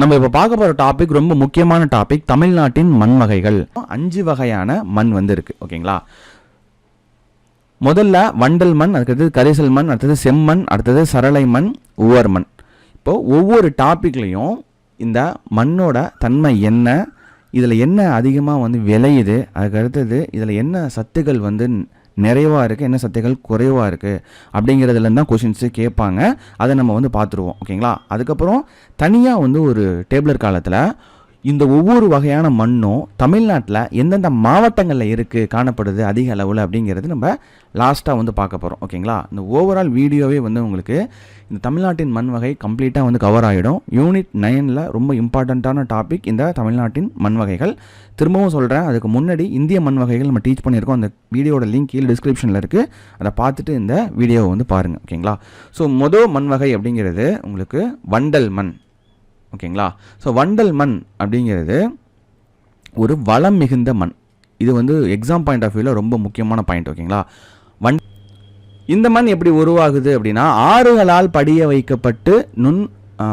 நம்ம இப்போ பார்க்க போகிற டாபிக் ரொம்ப முக்கியமான டாபிக் தமிழ்நாட்டின் மண் வகைகள். அஞ்சு வகையான மண் வந்து இருக்குது ஓகேங்களா? முதல்ல வண்டல் மண் அதுக்கடுத்தது கரிசல் மண் அடுத்தது செம்மண் அடுத்தது சரளை மண் உவர் மண். இப்போது ஒவ்வொரு டாப்பிக்லேயும் இந்த மண்ணோட தன்மை என்ன இதில் என்ன அதிகமாக வந்து விளையுது அதுக்கு அடுத்தது இதில் என்ன சத்துக்கள் வந்து நிறைவாக இருக்குது என்ன சத்துக்கள் குறைவாக இருக்குது அப்படிங்கிறதுலேருந்து தான் கொஷின்ஸு கேட்பாங்க. அதை நம்ம வந்து பார்த்துருவோம் ஓகேங்களா அதுக்கப்புறம் தனியாக வந்து ஒரு டேப்லர் காலத்தில் இந்த ஒவ்வொரு வகையான மண்ணும் தமிழ்நாட்டில் எந்தெந்த மாவட்டங்களில் இருக்குது காணப்படுது அதிக அளவில் அப்படிங்கிறது நம்ம லாஸ்ட்டாக வந்து பார்க்க போகிறோம் ஓகேங்களா இந்த ஓவரால் வீடியோவே வந்து உங்களுக்கு இந்த தமிழ்நாட்டின் மண் வகை கம்ப்ளீட்டாக வந்து கவர் ஆகிடும் யூனிட் நைனில் ரொம்ப இம்பார்ட்டண்ட்டான டாபிக் இந்த தமிழ்நாட்டின் மண் வகைகள். திரும்பவும் சொல்கிறேன் அதுக்கு முன்னாடி இந்திய மண் வகைகள் நம்ம டீச் பண்ணியிருக்கோம். அந்த வீடியோட லிங்க் கீழே டிஸ்கிரிப்ஷனில் இருக்குது அதை பார்த்துட்டு இந்த வீடியோவை வந்து பாருங்கள் ஓகேங்களா ஸோ மொதல் மண் வகை அப்படிங்கிறது உங்களுக்கு வண்டல் மண். ஓகேங்களா? ஸோ வண்டல் மண் அப்படிங்கிறது ஒரு வளம் மிகுந்த மண். இது வந்து எக்ஸாம் பாயிண்ட் ஆஃப் வியூவில் ரொம்ப முக்கியமான பாயிண்ட் ஓகேங்களா? வண் இந்த மண் எப்படி உருவாகுது அப்படின்னா ஆறுகளால் படிய வைக்கப்பட்டு நுண்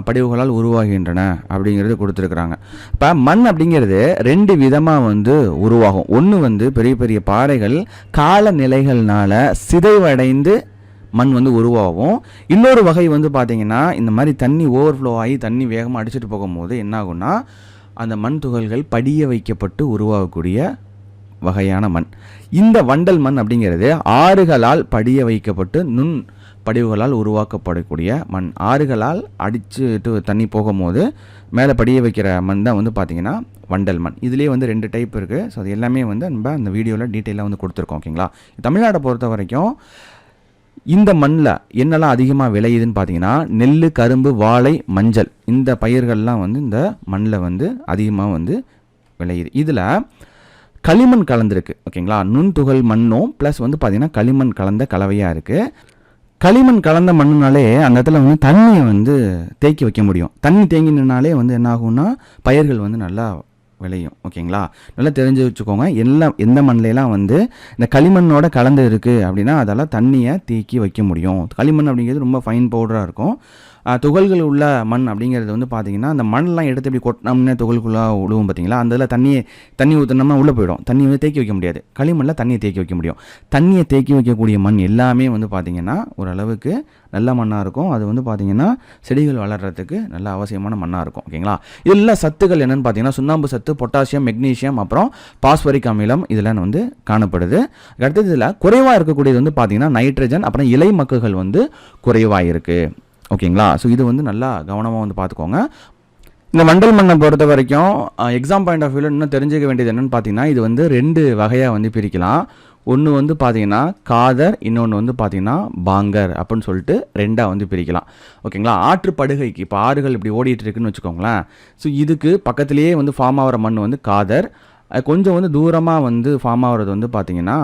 படிவுகளால் உருவாகின்றன அப்படிங்கிறது கொடுத்துருக்குறாங்க. இப்போ மண் அப்படிங்கிறது ரெண்டு விதமாக வந்து உருவாகும். ஒன்று வந்து பெரிய பெரிய பாறைகள் காலநிலைகள்னால சிதைவடைந்து மண் வந்து உருவாகும். இன்னொரு வகை வந்து பார்த்தீங்கன்னா இந்த மாதிரி தண்ணி ஓவர்ஃப்ளோ ஆகி தண்ணி வேகமாக அடிச்சிட்டு போகும்போது என்ன ஆகும்னா அந்த மண் துகள்கள் படிய வைக்கப்பட்டு உருவாகக்கூடிய வகையான மண். இந்த வண்டல் மண் அப்படிங்கிறது ஆறுகளால் படிய வைக்கப்பட்டு நுண் படிவுகளால் உருவாக்கப்படக்கூடிய மண். ஆறுகளால் அடிச்சுட்டு தண்ணி போகும்போது மேலே படிய வைக்கிற மண் தான் வந்து பார்த்திங்கன்னா வண்டல் மண். இதுலேயே வந்து ரெண்டு டைப் இருக்குது ஸோ அது எல்லாமே வந்து நம்ம அந்த வீடியோவில் டீட்டெயிலாக வந்து கொடுத்துருக்கோம் ஓகேங்களா தமிழ்நாட்டை பொறுத்த வரைக்கும் இந்த மண்ணில் என்னெல்லாம் அதிகமாக விளையுதுன்னு பார்த்தீங்கன்னா நெல் கரும்பு வாழை மஞ்சள். இந்த பயிர்கள்லாம் வந்து இந்த மண்ணில் வந்து அதிகமாக வந்து விளையுது. இதில் களிமண் கலந்துருக்கு ஓகேங்களா? நுண்துகள் மண்ணும் ப்ளஸ் வந்து பார்த்தீங்கன்னா களிமண் கலந்த கலவையாக இருக்குது களிமண் கலந்த மண்ணுனாலே அந்த இடத்துல வந்து தண்ணியை வந்து தேக்கி வைக்க முடியும். தண்ணி தேங்கினாலே வந்து என்ன ஆகும்னா பயிர்கள் வந்து நல்லா விளையும் ஓகேங்களா? நல்லா தெரிஞ்சு வச்சுக்கோங்க. எல்லாம் எந்த மண்ணிலலாம் வந்து இந்த களிமண்ணோட கலந்து இருக்குது அப்படின்னா அதெல்லாம் தண்ணியை தேக்கி வைக்க முடியும். களிமண் அப்படிங்கிறது ரொம்ப ஃபைன் பவுடராக இருக்கும். துகள்கள் உள்ள மண் அப்படிங்கிறது வந்து பார்த்தீங்கன்னா அந்த மண்ணெலாம் எடுத்து இப்படி கொட்டினோம்னே துகள்குள்ளாக விழுவும் பார்த்தீங்களா அந்த இதில் தண்ணியை தண்ணி ஊற்றினோம்னா உள்ளே போயிடும். தண்ணி வந்து தேக்கி வைக்க முடியாது. களிமண்ணில் தண்ணியை தேக்கி வைக்க முடியும். தண்ணியை தேக்கி வைக்கக்கூடிய மண் எல்லாமே வந்து பார்த்திங்கன்னா ஓரளவுக்கு நல்ல மண்ணாக இருக்கும். அது வந்து பார்த்தீங்கன்னா செடிகள் வளர்கிறதுக்கு நல்ல அவசியமான மண்ணாக இருக்கும். ஓகேங்களா? இதில் சத்துக்கள் என்னென்னு பார்த்தீங்கன்னா சுண்ணாம்பு சத்து பொட்டாசியம் மெக்னீசியம் அப்புறம் பாஸ்பரிக் அமிலம் இதெல்லாம் வந்து காணப்படுது. அடுத்தது இதில் குறைவாக இருக்கக்கூடியது வந்து பார்த்திங்கன்னா நைட்ரஜன் அப்புறம் இலை மக்குகள் வந்து குறைவாக இருக்குது ஓகேங்களா ஸோ இது வந்து நல்லா கவனமாக வந்து பார்த்துக்கோங்க இந்த மண்டல் மண்ணை பொறுத்த வரைக்கும் எக்ஸாம் பாயிண்ட் ஆஃப் வியூவில் இன்னும் தெரிஞ்சுக்க வேண்டியது என்னென்னு பார்த்தீங்கன்னா இது வந்து ரெண்டு வகையாக வந்து பிரிக்கலாம். ஒன்று வந்து பார்த்தீங்கன்னா காதர் இன்னொன்று வந்து பார்த்தீங்கன்னா பாங்கர் அப்படின்னு சொல்லிட்டு ரெண்டாக வந்து பிரிக்கலாம். ஓகேங்களா ஆற்று படுகைக்கு இப்போ ஆறுகள் இப்படி ஓடிட்டு இருக்குன்னு வச்சுக்கோங்களேன். ஸோ இதுக்கு பக்கத்துலேயே வந்து ஃபார்ம் ஆகிற மண் வந்து காதர் கொஞ்சம் வந்து தூரமாக வந்து ஃபார்ம் ஆகிறது வந்து பார்த்தீங்கன்னா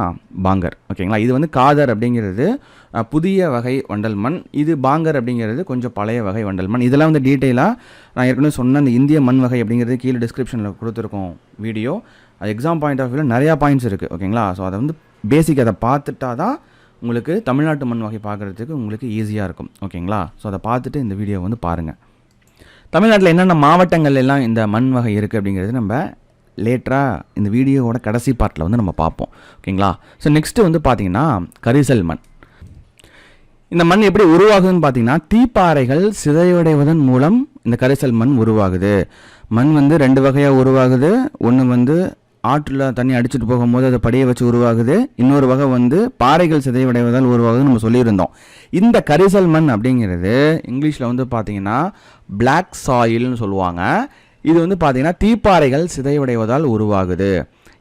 பாங்கர் ஓகேங்களா? இது வந்து காதர் அப்படிங்கிறது புதிய வகை வண்டல் மண். இது பாங்கர் அப்படிங்கிறது கொஞ்சம் பழைய வகை வண்டல் மண். இதெல்லாம் வந்து டீட்டெயிலாக நான் ஏற்கனவே சொன்ன அந்த இந்திய மண் வகை அப்படிங்கிறது கீழே டிஸ்கிரிப்ஷனில் கொடுத்துருக்கோம் வீடியோ அது எக்ஸாம் பாயிண்ட் ஆஃப் வியூவில் நிறையா பாயிண்ட்ஸ் இருக்குது ஓகேங்களா? ஸோ அதை வந்து பேசிக் அதை பார்த்துட்டா தான் உங்களுக்கு தமிழ்நாட்டு மண் வகை பார்க்குறதுக்கு உங்களுக்கு ஈஸியாக இருக்கும் ஓகேங்களா? ஸோ அதை பார்த்துட்டு இந்த வீடியோ வந்து பாருங்கள் தமிழ்நாட்டில் என்னென்ன மாவட்டங்கள் எல்லாம் இந்த மண் வகை இருக்குது அப்படிங்கிறது நம்ம லேட்டராக இந்த வீடியோவோட கடைசி பார்ட்டில் வந்து நம்ம பார்ப்போம். ஓகேங்களா? ஸோ நெக்ஸ்ட்டு வந்து பார்த்தீங்கன்னா கரிசல் மண் இந்த மண் எப்படி உருவாகுதுன்னு பார்த்தீங்கன்னா தீப்பாறைகள் சிதைவடைவதன் மூலம் இந்த கரிசல் மண் உருவாகுது. மண் வந்து ரெண்டு வகையாக உருவாகுது. ஒன்று வந்து ஆற்றில் தண்ணி அடிச்சுட்டு போகும்போது அதை படியை வச்சு உருவாகுது. இன்னொரு வகை வந்து பாறைகள் சிதைவடைவதால் உருவாகுதுன்னு நம்ம சொல்லியிருந்தோம். இந்த கரிசல் மண் அப்படிங்கிறது இங்கிலீஷில் வந்து பார்த்தீங்கன்னா பிளாக் சாயில்னு சொல்லுவாங்க. இது வந்து பார்த்தீங்கன்னா தீப்பாறைகள் சிதைவடைவதால் உருவாகுது.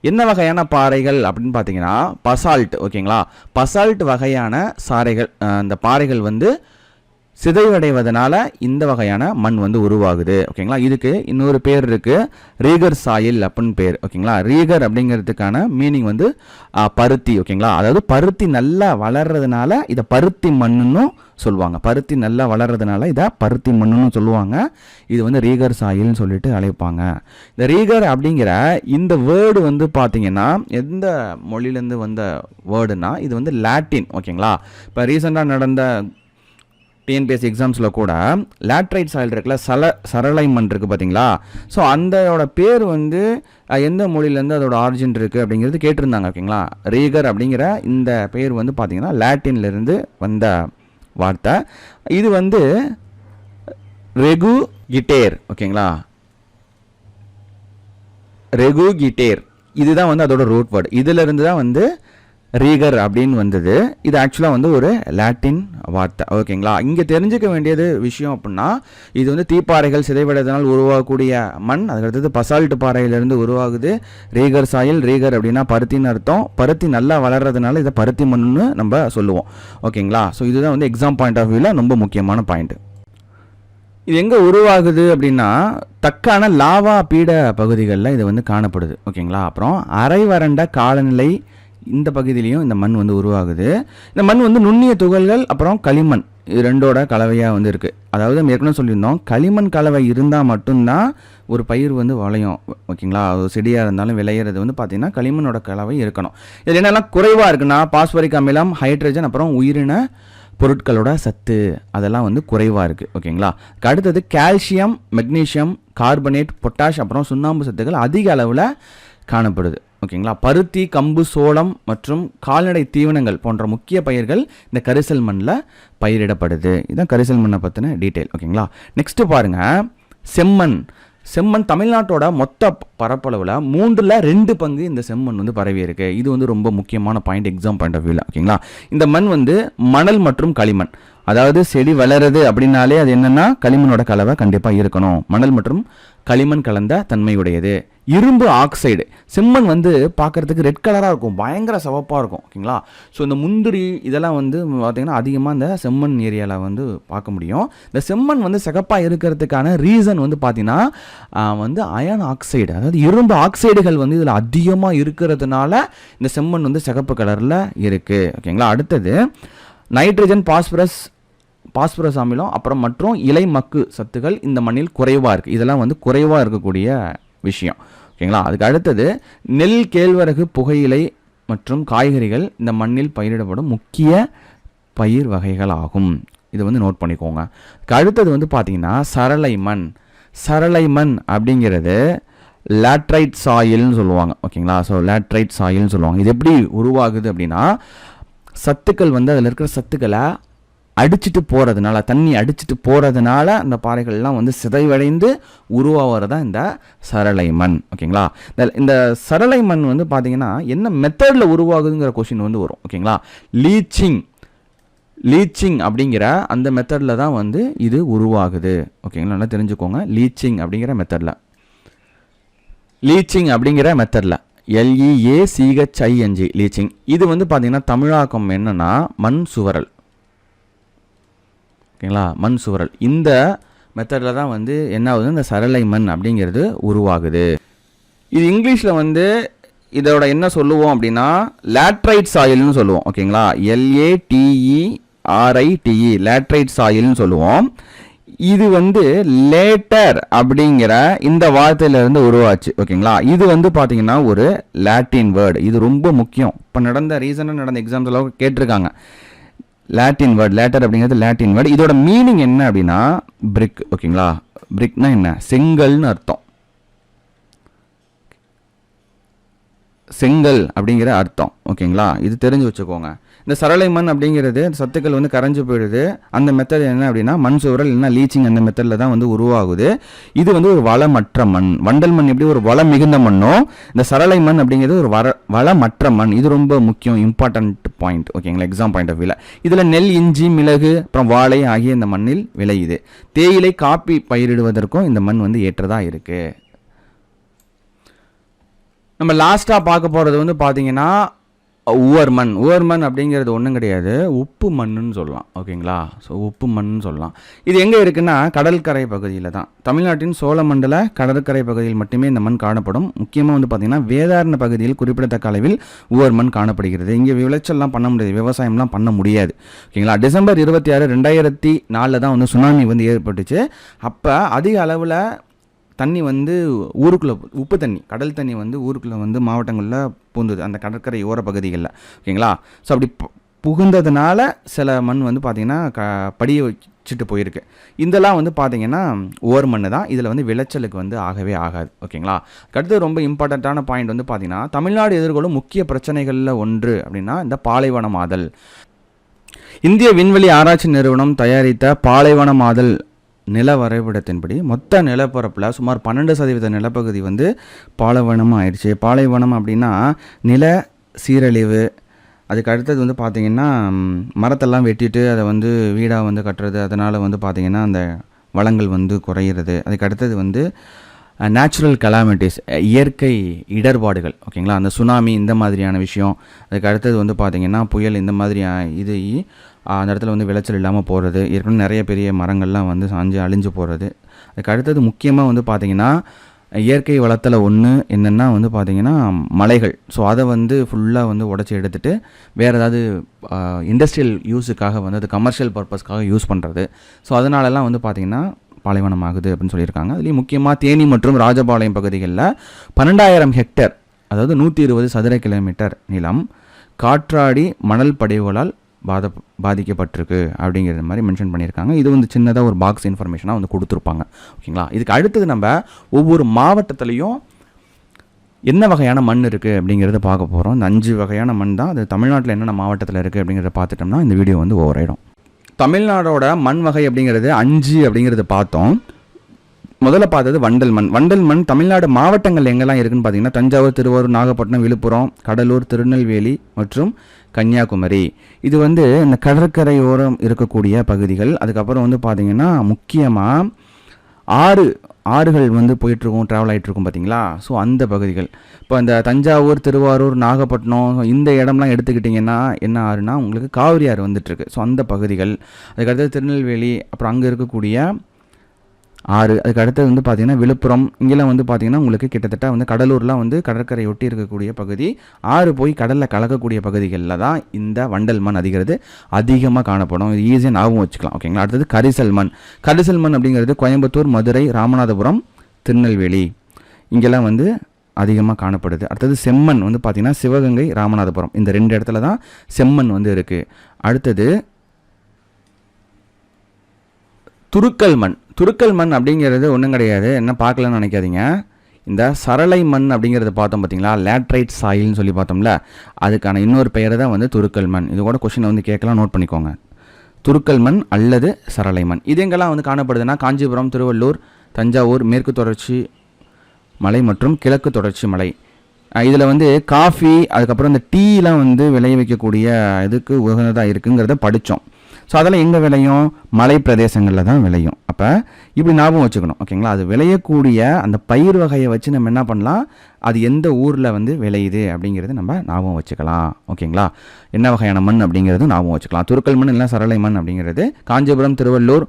என்ன வகையான பாறைகள் அப்படின்னு பார்த்தீங்கன்னா பசால்ட் ஓகேங்களா பசால்ட் வகையான சாறைகள் அந்த பாறைகள் வந்து சிதைவடைவதனால இந்த வகையான மண் வந்து உருவாகுது. ஓகேங்களா? இதுக்கு இன்னொரு பேர் இருக்கு. ரீகர் சாயில் அப்படின்னு பேர். ஓகேங்களா? ரீகர் அப்படிங்கிறதுக்கான மீனிங் வந்து பருத்தி. ஓகேங்களா? அதாவது பருத்தி நல்லா வளர்றதுனால இதை பருத்தி மண்ணுன்னு சொல்லுவாங்க. பருத்தி நல்லா வளர்றதுனால இதை பருத்தி மண்ணுன்னு சொல்லுவாங்க. இது வந்து ரீகர் சாயில்னு சொல்லிட்டு அழைப்பாங்க. இந்த ரீகர் அப்படிங்கிற இந்த வேர்டு வந்து பார்த்தீங்கன்னா எந்த மொழியிலேருந்து வந்த வேர்டுனா இது வந்து லாட்டின் ஓகேங்களா? இப்போ ரீசெண்டாக நடந்த டிஎன்பிஎஸ்சி எக்ஸாம்ஸில் கூட லேட்ரைட் சாயில் இருக்குல்ல சல சரளை மண் இருக்குது பார்த்தீங்களா ஸோ அந்தோட பேர் வந்து எந்த மொழியிலேருந்து அதோட ஆரிஜின் இருக்குது அப்படிங்கிறது கேட்டிருந்தாங்க ஓகேங்களா? ரீகர் அப்படிங்கிற இந்த பேர் வந்து பார்த்தீங்கன்னா லாட்டின்லேருந்து வந்த வார்த்தை. இது வந்து ரெகு கிட்டேர் ஓகேங்களா? ரெகு கிட்டேர் இதுதான் வந்து அதோட ரூட் வேர்டு இதிலிருந்து தான் வந்து ரீகர் அப்படின்னு வந்தது. இது ஆக்சுவலாக வந்து ஒரு லாட்டின் வார்த்தை. ஓகேங்களா? இங்கே தெரிஞ்சுக்க வேண்டியது விஷயம் அப்படின்னா இது வந்து தீப்பாறைகள் சிதைவடைதனால் உருவாகக்கூடிய மண். அதுக்கடுத்தது பசால்ட் பாறையிலிருந்து உருவாகுது. ரீகர் சாயில் ரீகர் அப்படின்னா பருத்தின்னு அர்த்தம். பருத்தி நல்லா வளர்றதுனால இதை பருத்தி மண்ணுன்னு நம்ம சொல்லுவோம். ஓகேங்களா? ஸோ இதுதான் வந்து எக்ஸாம் பாயிண்ட் ஆஃப் வியூவில் ரொம்ப முக்கியமான பாயிண்ட் இது எங்கே உருவாகுது அப்படின்னா தக்கான லாவா பீட பகுதிகளில் இது வந்து காணப்படுது. ஓகேங்களா? அப்புறம் அரை வறண்ட காலநிலை இந்த பகுதியிலையும் இந்த மண் வந்து உருவாகுது. இந்த மண் வந்து நுண்ணிய துகள்கள் அப்புறம் களிமண். இது ரெண்டோட கலவையாக வந்து இருக்குது அதாவது நம்ம ஏற்கனவே சொல்லியிருந்தோம் களிமண் கலவை இருந்தால் மட்டும்தான் ஒரு பயிர் வந்து வளையும். ஓகேங்களா? அது செடியாக இருந்தாலும் விளையிறது வந்து பார்த்திங்கன்னா களிமண்ணோட கலவை இருக்கணும். இதில் என்னெல்லாம் குறைவாக இருக்குன்னா பாஸ்பரிக் அமிலம் ஹைட்ரஜன் அப்புறம் உயிரின பொருட்களோட சத்து. அதெல்லாம் வந்து குறைவாக இருக்குது ஓகேங்களா? அடுத்தது கால்சியம் மெக்னீசியம் கார்பனேட் பொட்டாஷ் அப்புறம் சுண்ணாம்பு சத்துக்கள் அதிக அளவில் காணப்படுது. ஓகேங்களா? பருத்தி கம்பு சோளம் மற்றும் கால்நடை தீவனங்கள் போன்ற முக்கிய பயிர்கள் இந்த கரிசல் மண்ணில் பயிரிடப்படுது. இதுதான் கரிசல் மண்ணை பற்றின டீட்டெயில் ஓகேங்களா? நெக்ஸ்ட்டு பாருங்கள் செம்மண். செம்மண் தமிழ்நாட்டோட மொத்த பரப்பளவில் மூன்றில் ரெண்டு பங்கு இந்த செம்மண் வந்து பரவி இருக்கு இது வந்து ரொம்ப முக்கியமான பாயிண்ட் எக்ஸாம் பாயிண்ட் ஆஃப் வியூவில் ஓகேங்களா? இந்த மண் வந்து மணல் மற்றும் களிமண். அதாவது செடி வளருது அப்படின்னாலே அது என்னென்னா களிமண்ணோட கலவை கண்டிப்பாக இருக்கணும். மணல் மற்றும் களிமண் கலந்த தன்மையுடையது. இரும்பு ஆக்சைடு. செம்மண் வந்து பார்க்கறதுக்கு ரெட் கலராக இருக்கும். பயங்கர சவப்பாக இருக்கும். ஓகேங்களா? ஸோ இந்த முந்திரி இதெல்லாம் வந்து பார்த்திங்கன்னா அதிகமாக இந்த செம்மண் ஏரியாவில் வந்து பார்க்க முடியும். இந்த செம்மண் வந்து சிகப்பாக இருக்கிறதுக்கான ரீசன் வந்து பார்த்திங்கன்னா வந்து அயன் ஆக்சைடு. அதாவது இரும்பு ஆக்சைடுகள் வந்து இதில் அதிகமாக இருக்கிறதுனால இந்த செம்மண் வந்து சிகப்பு கலரில் இருக்குது ஓகேங்களா? அடுத்தது நைட்ரஜன் பாஸ்பரஸ் பாஸ்பரஸ் அமிலம் அப்புறம் மற்றும் இலை மக்கு சத்துக்கள் இந்த மண்ணில் குறைவாக இருக்குது இதெல்லாம் வந்து குறைவாக இருக்கக்கூடிய விஷயம். ஓகேங்களா? அதுக்கு அடுத்தது நெல் கேழ்வரகு புகையிலை மற்றும் காய்கறிகள் இந்த மண்ணில் பயிரிடப்படும் முக்கிய பயிர் வகைகள் ஆகும். இதை வந்து நோட் பண்ணிக்கோங்க. அடுத்தது வந்து பார்த்தீங்கன்னா சரளை மண். சரளை மண் அப்படிங்கிறது லேட்ரைட் சாயில்னு சொல்லுவாங்க. ஓகேங்களா? ஸோ லேட்ரைட் சாயில்னு சொல்லுவாங்க. இது எப்படி உருவாகுது அப்படின்னா சத்துக்கள் வந்து அதில் இருக்கிற சத்துக்களை அடிச்சிட்டு போகிறதுனால தண்ணி அடிச்சுட்டு போகிறதுனால அந்த பாறைகள்லாம் வந்து சிதைவடைந்து உருவாகிறது தான் இந்த சரளை மண். ஓகேங்களா? இந்த- இந்த சரளை மண் வந்து பார்த்தீங்கன்னா என்ன மெத்தடில் உருவாகுதுங்கிற கொஷின் வந்து வரும். ஓகேங்களா? லீச்சிங் லீச்சிங் அப்படிங்கிற அந்த மெத்தடில் தான் வந்து இது உருவாகுது. ஓகேங்களா? நல்லா தெரிஞ்சுக்கோங்க. லீச்சிங் அப்படிங்கிற மெத்தடில் லீச்சிங் அப்படிங்கிற மெத்தடில் எல்இஏ சிஹெச்ஐஎன்ஜி லீச்சிங் இது வந்து பார்த்திங்கன்னா தமிழாக்கம் என்னென்னா மண் சுவரல். ஓகேங்களா? மண் சுவரல். இந்த மெத்தடில் தான் வந்து என்ன ஆகுது? இந்த சரளை மண் அப்படிங்கிறது உருவாகுது. இது இங்கிலீஷில் வந்து இதோட என்ன சொல்லுவோம் அப்படின்னா லேட்ரைட் சாயில்னு சொல்லுவோம். ஓகேங்களா? எல்ஏடிஇ ஆர்ஐடிஇ லேட்ரைட் சாயில்னு சொல்லுவோம். இது வந்து லேட்டர் அப்படிங்கிற இந்த வார்த்தையிலிருந்து உருவாச்சு ஓகேங்களா? இது வந்து பார்த்தீங்கன்னா ஒரு லாட்டின் வேர்டு இது ரொம்ப முக்கியம். இப்போ நடந்த ரீசனாக நடந்த எக்ஸாம்ஸில் கேட்டிருக்காங்க. லாட்டின் வேர்டு லேட்டர் அப்படிங்கிறது லாட்டின் வேர்டு இதோட மீனிங் என்ன அப்படின்னா பிரிக் ஓகேங்களா? பிரிக்னா என்ன? செங்கல்னு அர்த்தம். செங்கல் அப்படிங்கிற அர்த்தம் ஓகேங்களா? இது தெரிஞ்சு வச்சுக்கோங்க. இந்த சரளை மண் அப்படிங்கிறது சத்துக்கள் வந்து கரைஞ்சு போயிடுது. அந்த மெத்தட் என்ன அப்படின்னா மண் சுவரல் இல்லைன்னா லீச்சிங் அந்த மெத்தடில் தான் வந்து உருவாகுது. இது வந்து ஒரு வளமற்ற மண். வண்டல் மண் எப்படி ஒரு வளம் மிகுந்த மண்ணோ இந்த சரளை மண் அப்படிங்கிறது ஒரு வர வளமற்ற மண். இது ரொம்ப முக்கியம் இம்பார்ட்டன்ட் பாயிண்ட் ஓகேங்களா எக்ஸாம் பாயிண்ட் ஆஃப் வியூவில் இதில் நெல் இஞ்சி மிளகு அப்புறம் வாழை ஆகிய இந்த மண்ணில் விளையுது. தேயிலை காப்பி பயிரிடுவதற்கும் இந்த மண் வந்து ஏற்றதாக இருக்குது நம்ம லாஸ்ட்டாக பார்க்க போகிறது வந்து பார்த்தீங்கன்னா உவர் மண் உவர் மண் அப்படிங்கிறது ஒன்றும் கிடையாது. உப்பு மண்ணுன்னு சொல்லலாம். ஓகேங்களா? ஸோ உப்பு மண்ணுன்னு சொல்லலாம். இது எங்கே இருக்குன்னா கடற்கரை பகுதியில் தான். தமிழ்நாட்டின் சோழமண்டல கடற்கரை பகுதியில் மட்டுமே இந்த மண் காணப்படும். முக்கியமாக வந்து பார்த்திங்கன்னா வேதாரண பகுதியில் குறிப்பிடத்தக்க அளவில் உவர் மண் காணப்படுகிறது. இங்கே விளைச்சல்லாம் பண்ண முடியாது. விவசாயம்லாம் பண்ண முடியாது. ஓகேங்களா? டிசம்பர் இருபத்தி ஆறு ரெண்டாயிரத்தி நாலில் தான் வந்து சுனாமி வந்து ஏற்பட்டுச்சு. அப்போ அதிக அளவில் தண்ணி வந்து ஊருக்குள்ளே உப்பு தண்ணி கடல் தண்ணி வந்து ஊருக்குள்ளே வந்து மாவட்டங்களில் பூந்தது. அந்த கடற்கரை ஓர பகுதிகளில். ஓகேங்களா? ஸோ அப்படி புகுந்ததுனால சில மண் வந்து பார்த்திங்கன்னா க படிய வச்சுட்டு போயிருக்கு. இதெல்லாம் வந்து பார்த்திங்கன்னா ஓர் மண் தான். இதில் வந்து விளைச்சலுக்கு வந்து ஆகவே ஆகாது. ஓகேங்களா? அடுத்து ரொம்ப இம்பார்ட்டண்ட்டான பாயிண்ட் வந்து பார்த்திங்கன்னா தமிழ்நாடு எதிர்கொள்ளும் முக்கிய பிரச்சனைகளில் ஒன்று அப்படின்னா இந்த பாலைவனமாதல் இந்திய விண்வெளி ஆராய்ச்சி நிறுவனம் தயாரித்த பாலைவனமாதல் நில வரைபடத்தின்படி மொத்த நிலப்பரப்பில் சுமார் பன்னெண்டு சதவீத நிலப்பகுதி வந்து பாலைவனமாக ஆயிடுச்சு. பாலைவனம் அப்படின்னா நில சீரழிவு. அதுக்கு அடுத்தது வந்து பார்த்திங்கன்னா மரத்தெல்லாம் வெட்டிட்டு அதை வந்து வீடாக வந்து கட்டுறது. அதனால் வந்து பார்த்திங்கன்னா அந்த வளங்கள் வந்து குறையிறது. அதுக்கு அடுத்தது வந்து நேச்சுரல் கலாமிட்டிஸ் இயற்கை இடர்பாடுகள். ஓகேங்களா? அந்த சுனாமி இந்த மாதிரியான விஷயம். அதுக்கு அடுத்தது வந்து பார்த்திங்கன்னா புயல் இந்த மாதிரி இது அந்த இடத்துல வந்து விளைச்சல் இல்லாமல் போகிறது ஏற்கனவே நிறைய பெரிய மரங்கள்லாம் வந்து சாஞ்சு அழிஞ்சு போகிறது அதுக்கு அடுத்தது முக்கியமாக வந்து பார்த்திங்கன்னா இயற்கை வளத்தில் ஒன்று என்னென்னா வந்து பார்த்திங்கன்னா மலைகள். ஸோ அதை வந்து ஃபுல்லாக வந்து உடச்சி எடுத்துட்டு வேறு ஏதாவது இண்டஸ்ட்ரியல் யூஸுக்காக வந்து அது கமர்ஷியல் பர்பஸ்க்காக யூஸ் பண்ணுறது ஸோ அதனாலலாம் வந்து பார்த்திங்கன்னா பாலைவனம் ஆகுது அப்படின்னு சொல்லியிருக்காங்க. அதுலேயும் முக்கியமாக தேனி மற்றும் ராஜபாளையம் பகுதிகளில் பன்னெண்டாயிரம் ஹெக்டேர் அதாவது நூற்றி இருபது சதுர கிலோமீட்டர் நிலம் காற்றாடி மணல் படைவுகளால் பாத பாதிக்கப்பட்டிருக்கு அப்படிங்கிறது மாதிரி மென்ஷன் பண்ணியிருக்காங்க. இது வந்து சின்னதாக ஒரு பாக்ஸ் இன்ஃபர்மேஷனாக வந்து கொடுத்துருப்பாங்க. ஓகேங்களா? இதுக்கு அடுத்தது நம்ம ஒவ்வொரு மாவட்டத்துலேயும் என்ன வகையான மண் இருக்குது அப்படிங்கிறத பார்க்க போகிறோம் இந்த அஞ்சு வகையான மண் தான். அது தமிழ்நாட்டில் என்னென்ன மாவட்டத்தில் இருக்குது அப்படிங்கிறத பார்த்துட்டோம்னா இந்த வீடியோ வந்து ஓவர் ஆகிடும் தமிழ்நாடோட மண் வகை அப்படிங்கிறது அஞ்சு அப்படிங்கிறத பார்த்தோம். முதல்ல பார்த்தது வண்டல் மண் வண்டல் மண் தமிழ்நாடு மாவட்டங்கள் எங்கெல்லாம் இருக்குன்னு பார்த்தீங்கன்னா தஞ்சாவூர் திருவாரூர் நாகப்பட்டினம் விழுப்புரம் கடலூர் திருநெல்வேலி மற்றும் கன்னியாகுமரி. இது வந்து இந்த கடற்கரையோரம் இருக்கக்கூடிய பகுதிகள். அதுக்கப்புறம் வந்து பார்த்தீங்கன்னா முக்கியமாக ஆறு ஆறுகள் வந்து போயிட்டுருக்கும் ட்ராவல் ஆகிட்டுருக்கும் பார்த்தீங்களா? ஸோ அந்த பகுதிகள். இப்போ இந்த தஞ்சாவூர் திருவாரூர் நாகப்பட்டினம் இந்த இடம்லாம் எடுத்துக்கிட்டிங்கன்னா என்ன ஆறுனா உங்களுக்கு காவிரி ஆறு வந்துட்டுருக்கு. ஸோ அந்த பகுதிகள். அதுக்கடுத்தது திருநெல்வேலி அப்புறம் அங்கே இருக்கக்கூடிய ஆறு அதுக்கு அடுத்தது வந்து பார்த்திங்கன்னா விழுப்புரம். இங்கெல்லாம் வந்து பார்த்திங்கன்னா உங்களுக்கு கிட்டத்தட்ட வந்து கடலூர்லாம் வந்து கடற்கரை ஒட்டி இருக்கக்கூடிய பகுதி. ஆறு போய் கடலில் கலக்கக்கூடிய பகுதிகளில் தான் இந்த வண்டல் மண் அதிகிறது அதிகமாக காணப்படும். இது ஈஸியாக ஞாபகம் வச்சுக்கலாம். ஓகேங்களா அடுத்தது கரிசல் மண். கரிசல் மண் அப்படிங்கிறது கோயம்புத்தூர் மதுரை ராமநாதபுரம் திருநெல்வேலி. இங்கெல்லாம் வந்து அதிகமாக காணப்படுது. அடுத்தது செம்மண் வந்து பார்த்திங்கன்னா சிவகங்கை ராமநாதபுரம். இந்த ரெண்டு இடத்துல தான் செம்மண் வந்து இருக்குது அடுத்தது துருக்கல் மண். துருக்கல் மண் அப்படிங்கிறது ஒன்றும் கிடையாது. என்ன பார்க்கலன்னு நினைக்காதீங்க. இந்த சரளை மண் அப்படிங்கிறத பார்த்தோம் பார்த்தீங்களா? லேட்ரைட் சாயில்னு சொல்லி பார்த்தோம்ல. அதுக்கான இன்னொரு பெயரை தான் வந்து துருக்கல் மண். இது கூட கொஷினை வந்து கேட்கலாம் நோட் பண்ணிக்கோங்க. துருக்கல் மண் அல்லது சரளை மண். இது எங்கெல்லாம் வந்து காணப்படுதுன்னா காஞ்சிபுரம் திருவள்ளூர் தஞ்சாவூர் மேற்கு தொடர்ச்சி மலை மற்றும் கிழக்கு தொடர்ச்சி மலை. இதில் வந்து காஃபி அதுக்கப்புறம் இந்த டீலாம் வந்து விளைய வைக்கக்கூடிய இதுக்கு உகந்ததாக இருக்குங்கிறத படித்தோம் ஸோ அதெல்லாம் எங்கே விளையும்? மலை பிரதேசங்களில் தான் விளையும். அப்போ இப்படி ஞாபகம் வச்சுக்கணும் ஓகேங்களா அது விளையக்கூடிய அந்த பயிர் வகையை வச்சு நம்ம என்ன பண்ணலாம்? அது எந்த ஊரில் வந்து விளையுது அப்படிங்கிறது நம்ம ஞாபகம் வச்சுக்கலாம் ஓகேங்களா என்ன வகையான மண் அப்படிங்கிறது ஞாபகம் வச்சுக்கலாம். துருக்கல் மண் இல்லை சரளை மண் அப்படிங்கிறது. காஞ்சிபுரம் திருவள்ளூர்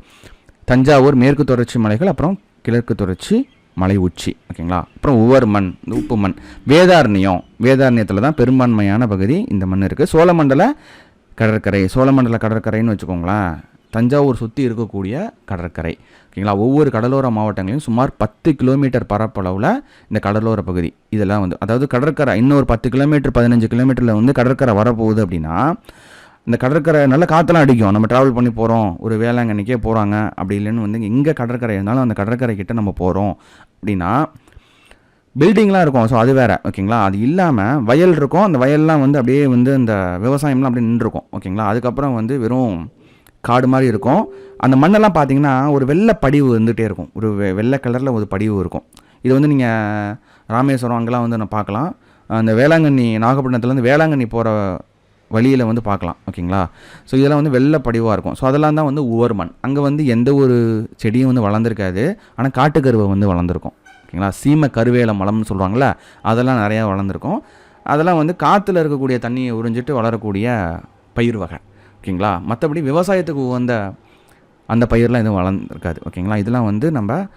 தஞ்சாவூர் மேற்கு தொடர்ச்சி மலைகள் அப்புறம் கிழக்கு தொடர்ச்சி மலை உச்சி ஓகேங்களா அப்புறம் உவர் மண் இந்த உப்பு மண். வேதாரண்யம். வேதாரண்யத்தில் தான் பெரும்பான்மையான பகுதி இந்த மண் இருக்குது சோழமண்டல கடற்கரை சோழமண்டல கடற்கரைன்னு வச்சுக்கோங்களேன். தஞ்சாவூர் சுற்றி இருக்கக்கூடிய கடற்கரை. ஓகேங்களா? ஒவ்வொரு கடலோர மாவட்டங்களையும் சுமார் பத்து கிலோமீட்டர் பரப்பளவில் இந்த கடலோர பகுதி. இதெல்லாம் வந்து அதாவது கடற்கரை இன்னொரு பத்து கிலோமீட்டர் பதினஞ்சு கிலோமீட்டரில் வந்து கடற்கரை வரப்போகுது அப்படின்னா இந்த கடற்கரை நல்ல காற்றெல்லாம் அடிக்கும். நம்ம ட்ராவல் பண்ணி போகிறோம் ஒரு வேளாங்கண்ணிக்கே போகிறாங்க அப்படி இல்லைன்னு வந்து எங்கே கடற்கரை இருந்தாலும் அந்த கடற்கரை கிட்ட நம்ம போகிறோம் அப்படின்னா பில்டிங்லாம் இருக்கும். ஸோ அது வேறு. ஓகேங்களா அது இல்லாமல் வயல் இருக்கும். அந்த வயல்லாம் வந்து அப்படியே வந்து இந்த விவசாயம்லாம் அப்படியே நின்றுருக்கும். ஓகேங்களா அதுக்கப்புறம் வந்து வெறும் காடு மாதிரி இருக்கும். அந்த மண்ணெல்லாம் பார்த்தீங்கன்னா ஒரு வெள்ளை படிவு வந்துகிட்டே இருக்கும். ஒரு வெ- வெள்ளை கலரில் ஒரு படிவு இருக்கும். இது வந்து நீங்கள் ராமேஸ்வரம் அங்கெல்லாம் வந்து நான் பார்க்கலாம். அந்த வேளாங்கண்ணி நாகப்பட்டினத்துலேருந்து வேளாங்கண்ணி போகிற வழியில் வந்து பார்க்கலாம். ஓகேங்களா ஸோ இதெல்லாம் வந்து வெள்ளை படிவாக இருக்கும். ஸோ அதெல்லாம் தான் வந்து உவர் மண். அங்கே வந்து எந்த ஒரு செடியும் வந்து வளர்ந்துருக்காது. ஆனால் காட்டுக்கருவை வந்து வளர்ந்துருக்கும். ஓகேங்களா? சீம கருவேல மலம்னு சொல்கிறாங்களே அதெல்லாம் நிறையா வளர்ந்துருக்கும். அதெல்லாம் வந்து காற்றுல இருக்கக்கூடிய தண்ணியை உறிஞ்சிட்டு வளரக்கூடிய பயிர் வகை ஓகேங்களா? மற்றபடி விவசாயத்துக்கு உகந்த அந்த பயிரெலாம் எதுவும் வளர்ந்துருக்காது ஓகேங்களா? இதெல்லாம் வந்து நம்ம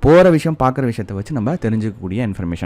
போகிற விஷயம் பார்க்குற விஷயத்தை வச்சு நம்ம தெரிஞ்சுக்கக்கூடிய இன்ஃபர்மேஷன்